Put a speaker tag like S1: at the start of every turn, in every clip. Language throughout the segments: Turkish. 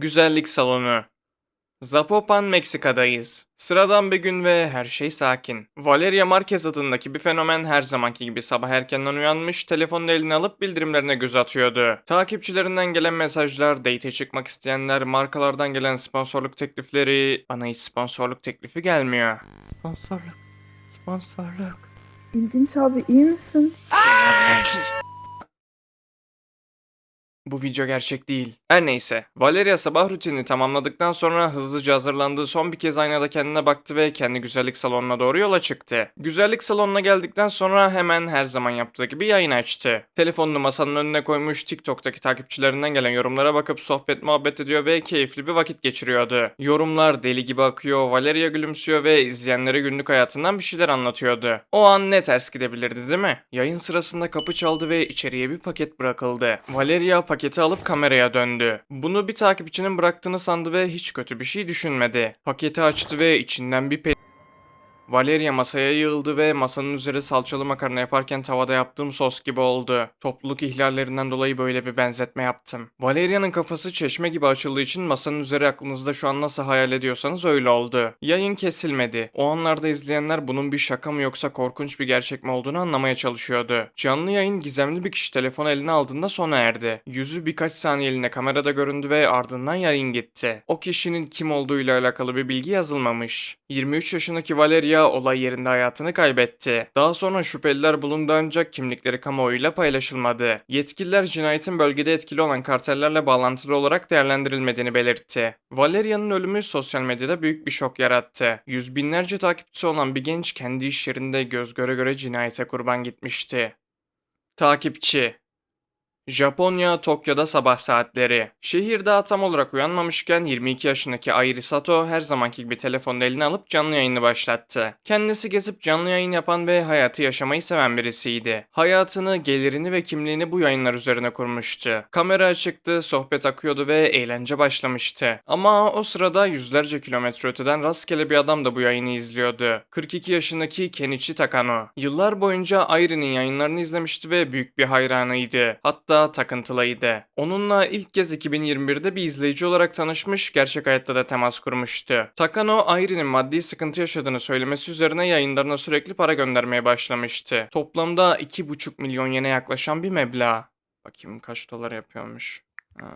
S1: Güzellik salonu. Zapopan, Meksika'dayız. Sıradan bir gün ve her şey sakin. Valeria Marquez adındaki bir fenomen her zamanki gibi sabah erkenden uyanmış, telefonunu eline alıp bildirimlerine göz atıyordu. Takipçilerinden gelen mesajlar, date çıkmak isteyenler, markalardan gelen sponsorluk teklifleri... Bana hiç sponsorluk teklifi gelmiyor.
S2: Sponsorluk. Sponsorluk.
S3: İlginç abi iyi misin?
S1: Bu video gerçek değil. Her neyse. Valeria sabah rutinini tamamladıktan sonra hızlıca hazırlandığı son bir kez aynada kendine baktı ve kendi güzellik salonuna doğru yola çıktı. Güzellik salonuna geldikten sonra hemen her zaman yaptığı gibi yayın açtı. Telefonunu masanın önüne koymuş TikTok'taki takipçilerinden gelen yorumlara bakıp sohbet muhabbet ediyor ve keyifli bir vakit geçiriyordu. Yorumlar deli gibi akıyor, Valeria gülümsüyor ve izleyenlere günlük hayatından bir şeyler anlatıyordu. O an ne ters gidebilirdi değil mi? Yayın sırasında kapı çaldı ve içeriye bir paket bırakıldı. Valeria paketi alıp kameraya döndü. Bunu bir takipçinin bıraktığını sandı ve hiç kötü bir şey düşünmedi. Paketi açtı ve içinden bir. Valeria masaya yığıldı ve masanın üzeri salçalı makarna yaparken tavada yaptığım sos gibi oldu. Topluluk ihlallerinden dolayı böyle bir benzetme yaptım. Valeria'nın kafası çeşme gibi açıldığı için masanın üzeri aklınızda şu an nasıl hayal ediyorsanız öyle oldu. Yayın kesilmedi. O anlarda izleyenler bunun bir şaka mı yoksa korkunç bir gerçek mi olduğunu anlamaya çalışıyordu. Canlı yayın gizemli bir kişi telefonu eline aldığında sona erdi. Yüzü birkaç saniyeliğine kamerada göründü ve ardından yayın gitti. O kişinin kim olduğuyla alakalı bir bilgi yazılmamış. 23 yaşındaki Valeria olay yerinde hayatını kaybetti. Daha sonra şüpheliler bulundu ancak kimlikleri kamuoyuyla paylaşılmadı. Yetkililer cinayetin bölgede etkili olan kartellerle bağlantılı olarak değerlendirilmediğini belirtti. Valeria'nın ölümü sosyal medyada büyük bir şok yarattı. Yüz binlerce takipçisi olan bir genç kendi iş yerinde göz göre göre cinayete kurban gitmişti. Takipçi Japonya, Tokyo'da sabah saatleri. Şehir daha tam olarak uyanmamışken 22 yaşındaki Airi Sato her zamanki gibi telefonunu eline alıp canlı yayını başlattı. Kendisi gezip canlı yayın yapan ve hayatı yaşamayı seven birisiydi. Hayatını, gelirini ve kimliğini bu yayınlar üzerine kurmuştu. Kamera açıktı, sohbet akıyordu ve eğlence başlamıştı. Ama o sırada yüzlerce kilometre öteden rastgele bir adam da bu yayını izliyordu. 42 yaşındaki Kenichi Takano. Yıllar boyunca Airi'nin yayınlarını izlemişti ve büyük bir hayranıydı. Hatta takıntılıydı. Onunla ilk kez 2021'de bir izleyici olarak tanışmış, gerçek hayatta da temas kurmuştu. Takano, Airi'nin maddi sıkıntı yaşadığını söylemesi üzerine yayınlarına sürekli para göndermeye başlamıştı. Toplamda 2,5 milyon yene yaklaşan bir meblağ. Bakayım kaç dolar yapıyormuş. Aa,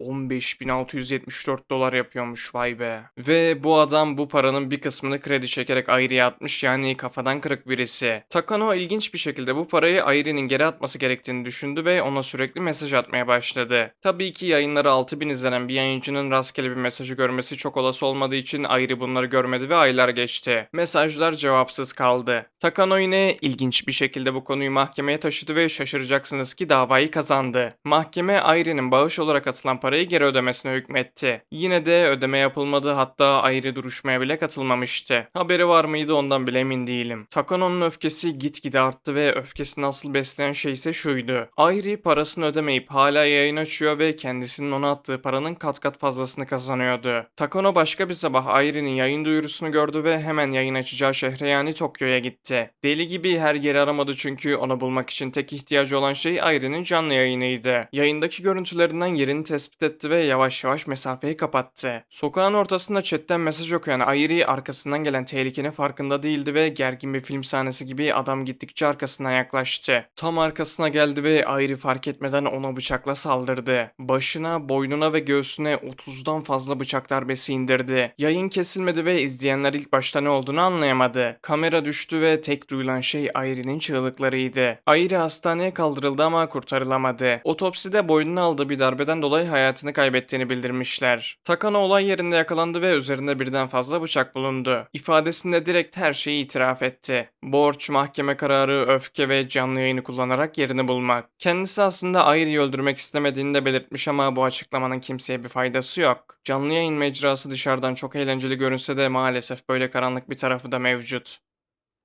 S1: 15.674 dolar yapıyormuş vay be. Ve bu adam bu paranın bir kısmını kredi çekerek Airi'ye atmış yani kafadan kırık birisi. Takano ilginç bir şekilde bu parayı Airi'nin geri atması gerektiğini düşündü ve ona sürekli mesaj atmaya başladı. Tabii ki yayınları 6000 izlenen bir yayıncının rastgele bir mesajı görmesi çok olası olmadığı için Airi bunları görmedi ve aylar geçti. Mesajlar cevapsız kaldı. Takano yine ilginç bir şekilde bu konuyu mahkemeye taşıdı ve şaşıracaksınız ki davayı kazandı. Mahkeme Airi'nin bağış olarak atılan parayı geri ödemesine hükmetti. Yine de ödeme yapılmadı hatta ayrı duruşmaya bile katılmamıştı. Haberi var mıydı ondan bile emin değilim. Takano'nun öfkesi gitgide arttı ve öfkesini asıl besleyen şey ise şuydu. Airi parasını ödemeyip hala yayın açıyor ve kendisinin ona attığı paranın kat kat fazlasını kazanıyordu. Takano başka bir sabah Airi'nin yayın duyurusunu gördü ve hemen yayın açacağı şehre yani Tokyo'ya gitti. Deli gibi her yeri aramadı çünkü onu bulmak için tek ihtiyacı olan şey Airi'nin canlı yayınıydı. Yayındaki görüntülerinden yerini tespit etti ve yavaş yavaş mesafeyi kapattı. Sokağın ortasında chatten mesaj okuyan Airi arkasından gelen tehlikenin farkında değildi ve gergin bir film sahnesi gibi adam gittikçe arkasına yaklaştı. Tam arkasına geldi ve Airi fark etmeden ona bıçakla saldırdı. Başına, boynuna ve göğsüne 30'dan fazla bıçak darbesi indirdi. Yayın kesilmedi ve izleyenler ilk başta ne olduğunu anlayamadı. Kamera düştü ve tek duyulan şey Airi'nin çığlıklarıydı. Airi hastaneye kaldırıldı ama kurtarılamadı. Otopside boynuna aldığı bir darbeden dolayı hayatını kaybettiğini bildirmişler. Takano olay yerinde yakalandı ve üzerinde birden fazla bıçak bulundu. İfadesinde direkt her şeyi itiraf etti. Borç, mahkeme kararı, öfke ve canlı yayını kullanarak yerini bulmak. Kendisi aslında Airi'yi öldürmek istemediğini de belirtmiş ama bu açıklamanın kimseye bir faydası yok. Canlı yayın mecrası dışarıdan çok eğlenceli görünse de maalesef böyle karanlık bir tarafı da mevcut.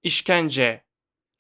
S1: İşkence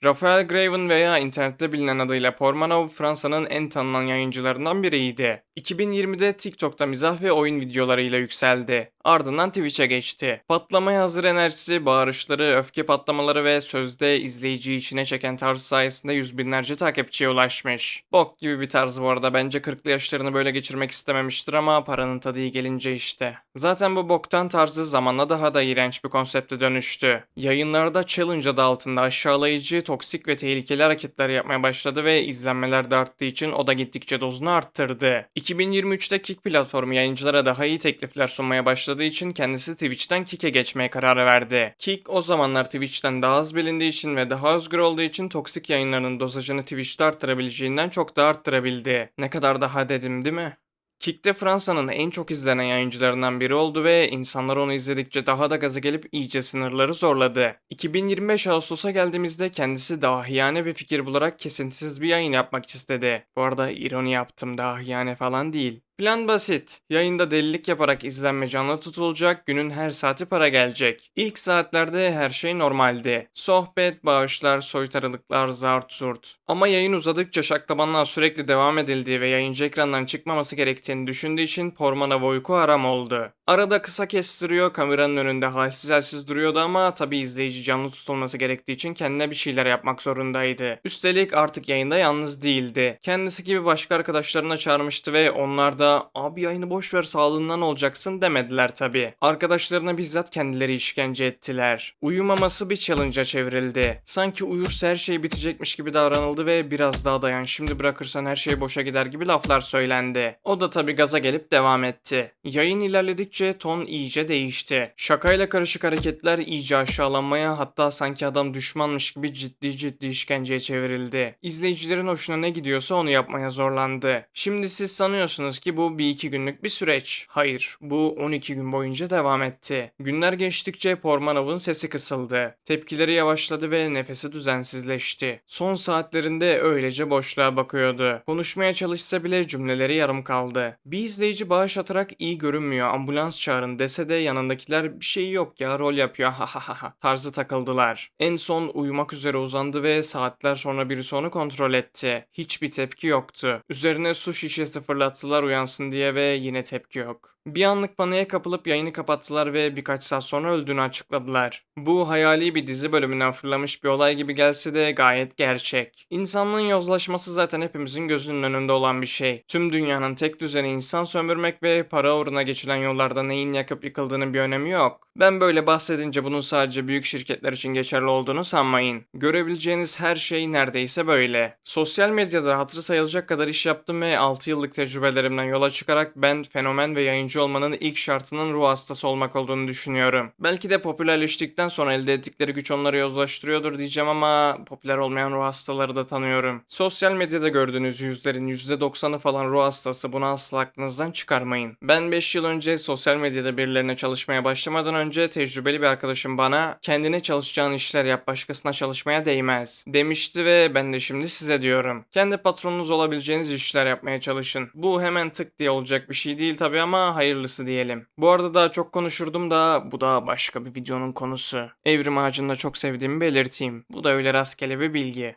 S1: Raphael Graven veya internette bilinen adıyla Pormanov Fransa'nın en tanınan yayıncılarından biriydi. 2020'de TikTok'ta mizah ve oyun videolarıyla yükseldi. Ardından Twitch'e geçti. Patlamaya hazır enerjisi, bağırışları, öfke patlamaları ve sözde izleyiciyi içine çeken tarzı sayesinde yüz binlerce takipçiye ulaşmış. Bok gibi bir tarz bu arada. Bence 40'lı yaşlarını böyle geçirmek istememiştir ama paranın tadı iyi gelince işte. Zaten bu boktan tarzı zamanla daha da iğrenç bir konsepte dönüştü. Yayınlarda challenge adı altında aşağılayıcı, toksik ve tehlikeli hareketler yapmaya başladı ve izlenmeler de arttığı için o da gittikçe dozunu arttırdı. 2023'te Kick platformu yayıncılara daha iyi teklifler sunmaya başladığı için kendisi Twitch'ten Kick'e geçmeye kararı verdi. Kick o zamanlar Twitch'ten daha az bilindiği için ve daha özgür olduğu için toksik yayınlarının dozajını Twitch'te arttırabileceğinden çok da arttırabildi. Ne kadar daha dedim değil mi? Kick'te Fransa'nın en çok izlenen yayıncılarından biri oldu ve insanlar onu izledikçe daha da gaza gelip iyice sınırları zorladı. 2025 Ağustos'a geldiğimizde kendisi dahiyane bir fikir bularak kesintisiz bir yayın yapmak istedi. Bu arada ironi yaptım dahiyane falan değil. Plan basit. Yayında delilik yaparak izlenme canlı tutulacak, günün her saati para gelecek. İlk saatlerde her şey normaldi. Sohbet, bağışlar, soytarılıklar, zart zurt. Ama yayın uzadıkça şaklabanlığa sürekli devam edildiği ve yayıncı ekrandan çıkmaması gerektiğini düşündüğü için Porman'a uyku haram oldu. Arada kısa kestiriyor, kameranın önünde halsiz halsiz duruyordu ama tabi izleyici canlı tutulması gerektiği için kendine bir şeyler yapmak zorundaydı. Üstelik artık yayında yalnız değildi. Kendisi gibi başka arkadaşlarına çağırmıştı ve onlar da abi yayını boş ver sağlığından olacaksın demediler tabi. Arkadaşlarına bizzat kendileri işkence ettiler. Uyumaması bir challenge'a çevrildi. Sanki uyursa her şey bitecekmiş gibi davranıldı ve biraz daha dayan şimdi bırakırsan her şey boşa gider gibi laflar söylendi. O da tabi gaza gelip devam etti. Yayın ilerledikçe ton iyice değişti. Şakayla karışık hareketler iyice aşağılanmaya hatta sanki adam düşmanmış gibi ciddi ciddi işkenceye çevrildi. İzleyicilerin hoşuna ne gidiyorsa onu yapmaya zorlandı. Şimdi siz sanıyorsunuz ki bu bir iki günlük bir süreç. Hayır, bu 12 gün boyunca devam etti. Günler geçtikçe Pormanov'un sesi kısıldı. Tepkileri yavaşladı ve nefesi düzensizleşti. Son saatlerinde öylece boşluğa bakıyordu. Konuşmaya çalışsa bile cümleleri yarım kaldı. Bir izleyici bağış atarak iyi görünmüyor, ambulans çağırın dese de yanındakiler bir şey yok ya rol yapıyor ha ha ha ha tarzı takıldılar. En son uyumak üzere uzandı ve saatler sonra birisi onu kontrol etti. Hiçbir tepki yoktu. Üzerine su şişesi fırlattılar uyansın diye ve yine tepki yok. Bir anlık paniğe kapılıp yayını kapattılar ve birkaç saat sonra öldüğünü açıkladılar. Bu hayali bir dizi bölümünden fırlamış bir olay gibi gelse de gayet gerçek. İnsanlığın yozlaşması zaten hepimizin gözünün önünde olan bir şey. Tüm dünyanın tek düzeni insan sömürmek ve para uğruna geçilen yollarda neyin yakıp yıkıldığının bir önemi yok. Ben böyle bahsedince bunun sadece büyük şirketler için geçerli olduğunu sanmayın. Görebileceğiniz her şey neredeyse böyle. Sosyal medyada hatırı sayılacak kadar iş yaptım ve 6 yıllık tecrübelerimden yola çıkarak ben fenomen ve yayıncı olmanın ilk şartının ruh hastası olmak olduğunu düşünüyorum. Belki de popülerleştikten sonra elde ettikleri güç onları yozlaştırıyordur diyeceğim ama popüler olmayan ruh hastaları da tanıyorum. Sosyal medyada gördüğünüz yüzlerin %90'ı falan ruh hastası bunu asla aklınızdan çıkarmayın. Ben 5 yıl önce sosyal medyada birilerine çalışmaya başlamadan önce tecrübeli bir arkadaşım bana kendine çalışacağın işler yap başkasına çalışmaya değmez demişti ve ben de şimdi size diyorum. Kendi patronunuz olabileceğiniz işler yapmaya çalışın. Bu hemen tık diye olacak bir şey değil tabi ama hayırlısı diyelim. Bu arada daha çok konuşurdum da bu da başka bir videonun konusu. Evrim ağacını da çok sevdiğimi belirteyim. Bu da öyle rastgele bir bilgi.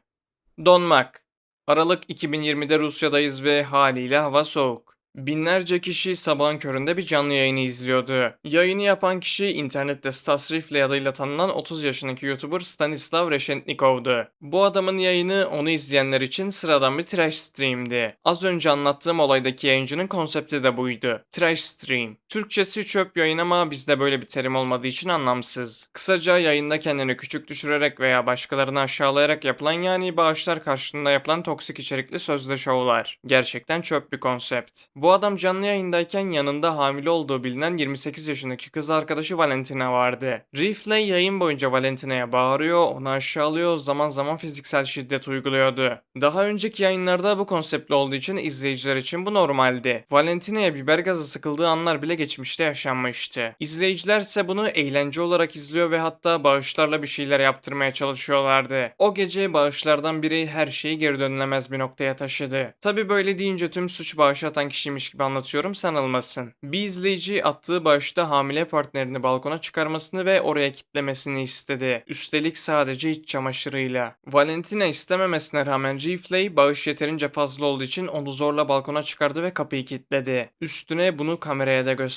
S1: Donmak. Aralık 2020'de Rusya'dayız ve haliyle hava soğuk. Binlerce kişi sabahın köründe bir canlı yayını izliyordu. Yayını yapan kişi internette Stas Rifle adıyla tanınan 30 yaşındaki YouTuber Stanislav Reshetnikov'du. Bu adamın yayını onu izleyenler için sıradan bir trash stream'di. Az önce anlattığım olaydaki yayıncının konsepti de buydu. Trash stream. Türkçesi çöp yayın ama bizde böyle bir terim olmadığı için anlamsız. Kısaca yayında kendini küçük düşürerek veya başkalarını aşağılayarak yapılan yani bağışlar karşılığında yapılan toksik içerikli sözde şovlar. Gerçekten çöp bir konsept. Bu adam canlı yayındayken yanında hamile olduğu bilinen 28 yaşındaki kız arkadaşı Valentina vardı. Reefley yayın boyunca Valentina'ya bağırıyor, onu aşağılıyor, zaman zaman fiziksel şiddet uyguluyordu. Daha önceki yayınlarda bu konseptli olduğu için izleyiciler için bu normaldi. Valentina'ya biber gazı sıkıldığı anlar bile geçmişte yaşanmıştı. İzleyiciler ise bunu eğlence olarak izliyor ve hatta bağışlarla bir şeyler yaptırmaya çalışıyorlardı. O gece bağışlardan biri her şeyi geri dönülemez bir noktaya taşıdı. Tabi böyle deyince tüm suç bağış atan kişiymiş gibi anlatıyorum sanılmasın. Bir izleyici attığı bağışta hamile partnerini balkona çıkarmasını ve oraya kitlemesini istedi. Üstelik sadece iç çamaşırıyla. Valentina istememesine rağmen Reefley bağış yeterince fazla olduğu için onu zorla balkona çıkardı ve kapıyı kilitledi. Üstüne bunu kameraya da gösterdi.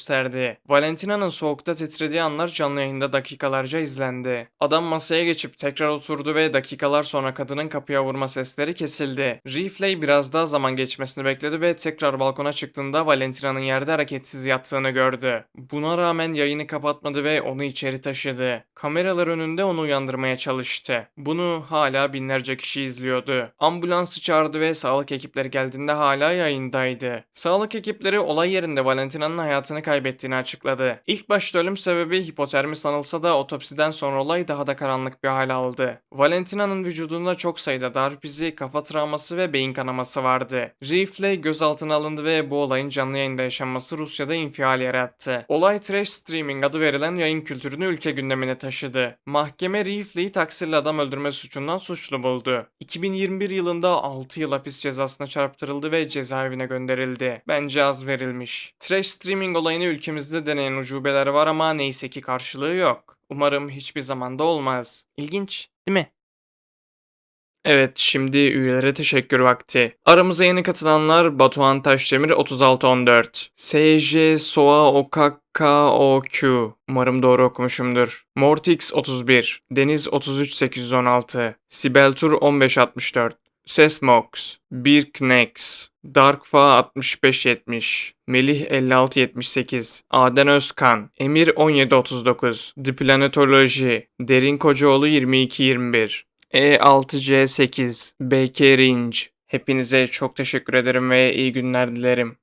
S1: Valentina'nın soğukta titrediği anlar canlı yayında dakikalarca izlendi. Adam masaya geçip tekrar oturdu ve dakikalar sonra kadının kapıya vurma sesleri kesildi. Reefley biraz daha zaman geçmesini bekledi ve tekrar balkona çıktığında Valentina'nın yerde hareketsiz yattığını gördü. Buna rağmen yayını kapatmadı ve onu içeri taşıdı. Kameralar önünde onu uyandırmaya çalıştı. Bunu hala binlerce kişi izliyordu. Ambulansı çağırdı ve sağlık ekipleri geldiğinde hala yayındaydı. Sağlık ekipleri olay yerinde Valentina'nın hayatını kaybettiğini açıkladı. İlk başta ölüm sebebi hipotermi sanılsa da otopsiden sonra olay daha da karanlık bir hal aldı. Valentina'nın vücudunda çok sayıda darp izi, kafa travması ve beyin kanaması vardı. Reefley gözaltına alındı ve bu olayın canlı yayında yaşanması Rusya'da infial yarattı. Olay trash streaming adı verilen yayın kültürünü ülke gündemine taşıdı. Mahkeme Reefley'i taksirli adam öldürme suçundan suçlu buldu. 2021 yılında 6 yıl hapis cezasına çarptırıldı ve cezaevine gönderildi. Bence az verilmiş. Trash streaming olayını ülkemizde deneyen ucubeler var ama neyse ki karşılığı yok. Umarım hiçbir zamanda olmaz. İlginç, değil mi? Evet, şimdi üyelere teşekkür vakti. Aramıza yeni katılanlar Batuhan Taşdemir 3614, SJ Soa Okaka OQ, umarım doğru okumuşumdur. Mortix 31, Deniz 33816, Sibel Tur 1564, Sesmox, Birknex, Darkfa 6570, Melih 5678, Aden Özkan, Emir 1739, Diplanetoloji, Derin Kocaoğlu 2221, E6C8, BK Ringe. Hepinize çok teşekkür ederim ve iyi günler dilerim.